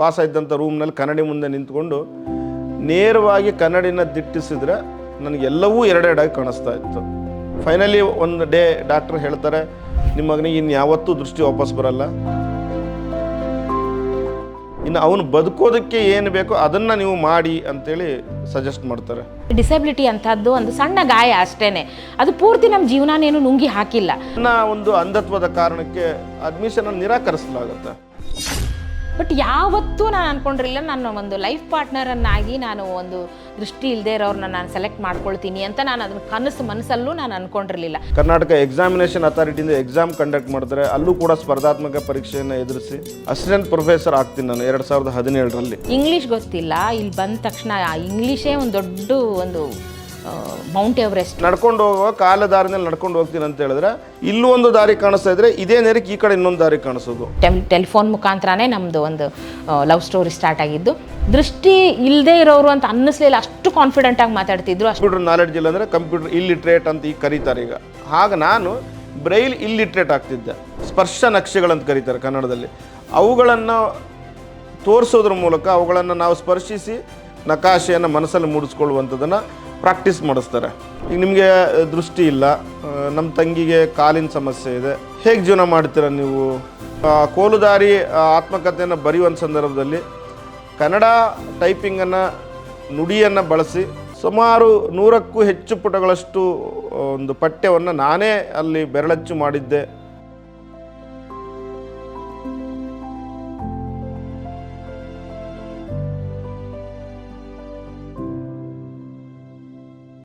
ವಾಸ ಇದ್ದಂಥ ರೂಮ್ನಲ್ಲಿ ಕನ್ನಡಿ ಮುಂದೆ ನಿಂತ್ಕೊಂಡು ನೇರವಾಗಿ ಕನ್ನಡಿನ ದಿಟ್ಟಿಸಿದ್ರೆ ನನಗೆಲ್ಲವೂ ಎರಡೆರಡಾಗಿ ಕಾಣಿಸ್ತಾ ಇತ್ತು. ಫೈನಲಿ ಒಂದು ಡೇ ಡಾಕ್ಟ್ರ್ ಹೇಳ್ತಾರೆ ನಿಮ್ಮ ಮಗನಿಗೆ ಇನ್ನು ಯಾವತ್ತೂ ದೃಷ್ಟಿ ವಾಪಸ್ ಬರಲ್ಲ. ಇನ್ನು ಅವನು ಬದುಕೋದಕ್ಕೆ ಏನು ಬೇಕೋ ಅದನ್ನು ನೀವು ಮಾಡಿ ಅಂತೇಳಿ ಸಜೆಸ್ಟ್ ಮಾಡ್ತಾರೆ. ಡಿಸಬಿಲಿಟಿ ಅಂಥದ್ದು ಒಂದು ಸಣ್ಣ ಗಾಯ ಅಷ್ಟೇನೆ. ಅದು ಪೂರ್ತಿ ನಮ್ಮ ಜೀವನನೇನು ನುಂಗಿ ಹಾಕಿಲ್ಲ. ನನ್ನ ಒಂದು ಅಂಧತ್ವದ ಕಾರಣಕ್ಕೆ ಅಡ್ಮಿಷನ್ ನಿರಾಕರಿಸಲಾಗುತ್ತೆ. ಬಟ್ ಯಾವತ್ತೂ ನಾನು ಅನ್ಕೊಂಡಿರಲಿಲ್ಲ ನಾನು ಒಂದು ಲೈಫ್ ಪಾರ್ಟ್ನರನ್ನಾಗಿ ನಾನು ಒಂದು ದೃಷ್ಟಿ ಇಲ್ಲದೆ ಇರೋರನ್ನ ನಾನು ಸೆಲೆಕ್ಟ್ ಮಾಡ್ಕೊಳ್ತೀನಿ ಅಂತ ನಾನು ಅದನ್ನ ಕನಸು ಮನಸ್ಸಲ್ಲೂ ನಾನು ಅನ್ಕೊಂಡಿರಲಿಲ್ಲ. ಕರ್ನಾಟಕ ಎಕ್ಸಾಮಿನೇಷನ್ ಅಥಾರಿಟಿಯಿಂದ ಎಕ್ಸಾಮ್ ಕಂಡಕ್ಟ್ ಮಾಡಿದ್ರೆ ಅಲ್ಲೂ ಕೂಡ ಸ್ಪರ್ಧಾತ್ಮಕ ಪರೀಕ್ಷೆಯನ್ನು ಎದುರಿಸಿ ಅಸಿಸ್ಟೆಂಟ್ ಪ್ರೊಫೆಸರ್ ಆಗ್ತೀನಿ ನಾನು ಎರಡು ಸಾವಿರದ ಹದಿನೇಳರಲ್ಲಿ. ಇಂಗ್ಲೀಷ್ ಗೊತ್ತಿಲ್ಲ ಇಲ್ಲಿ ಬಂದ ತಕ್ಷಣ ಇಂಗ್ಲೀಷೇ ಒಂದು ದೊಡ್ಡ ಒಂದು ಮೌಂಟ್ ಎವರೆಸ್ಟ್. ನಡ್ಕೊಂಡು ಹೋಗುವ ಕಾಲ ದಾರಿನಲ್ಲಿ ನಡ್ಕೊಂಡು ಹೋಗ್ತೀನಿ ಅಂತ ಹೇಳಿದ್ರೆ ಇಲ್ಲೂ ಒಂದು ದಾರಿ ಕಾಣಿಸ್ತಾ ಇದ್ರೆ ಇದೇ ನೇರಕ್ಕೆ ಈ ಕಡೆ ಇನ್ನೊಂದು ದಾರಿ ಕಾಣಿಸೋದು. ಟೆಮ್ ಟೆಲಿಫೋನ್ ಮುಖಾಂತರನೇ ನಮ್ಮದು ಒಂದು ಲವ್ ಸ್ಟೋರಿ ಸ್ಟಾರ್ಟ್ ಆಗಿದ್ದು. ದೃಷ್ಟಿ ಇಲ್ಲದೆ ಇರೋರು ಅಂತ ಅನ್ನಿಸ್ಲಿಲ್ಲ ಅಷ್ಟು ಕಾನ್ಫಿಡೆಂಟ್ ಆಗಿ ಮಾತಾಡ್ತಿದ್ರು ಅಷ್ಟು ಕಂಪ್ಯೂಟರ್ ನಾಲೆಡ್ಜ್ ಇಲ್ಲ ಅಂದರೆ ಕಂಪ್ಯೂಟರ್ ಇಲ್ಲಿಟ್ರೇಟ್ ಅಂತ ಈಗ ಕರೀತಾರೆ ಈಗ. ಆಗ ನಾನು ಬ್ರೈಲ್ ಇಲ್ಲಿಟ್ರೇಟ್ ಆಗ್ತಿದ್ದೆ. ಸ್ಪರ್ಶ ನಕ್ಷೆಗಳಂತ ಕರೀತಾರೆ ಕನ್ನಡದಲ್ಲಿ. ಅವುಗಳನ್ನು ತೋರಿಸೋದ್ರ ಮೂಲಕ ಅವುಗಳನ್ನು ನಾವು ಸ್ಪರ್ಶಿಸಿ ನಕಾಶೆಯನ್ನು ಮನಸ್ಸಲ್ಲಿ ಮೂಡಿಸ್ಕೊಳ್ಳುವಂಥದ್ದನ್ನು ಪ್ರಾಕ್ಟೀಸ್ ಮಾಡಿಸ್ತಾರೆ. ಈಗ ನಿಮಗೆ ದೃಷ್ಟಿ ಇಲ್ಲ. ನಮ್ಮ ತಂಗಿಗೆ ಕಾಲಿನ ಸಮಸ್ಯೆ ಇದೆ. ಹೇಗೆ ಜೀವನ ಮಾಡ್ತೀರಾ ನೀವು? ಕೋಲುದಾರಿ ಆತ್ಮಕಥೆಯನ್ನು ಬರೆಯುವಂಥ ಸಂದರ್ಭದಲ್ಲಿ ಕನ್ನಡ ಟೈಪಿಂಗನ್ನು, ನುಡಿಯನ್ನು ಬಳಸಿ ಸುಮಾರು ನೂರಕ್ಕೂ ಹೆಚ್ಚು ಪುಟಗಳಷ್ಟು ಒಂದು ಪಠ್ಯವನ್ನು ನಾನೇ ಅಲ್ಲಿ ಬೆರಳಚ್ಚು ಮಾಡಿದ್ದೆ.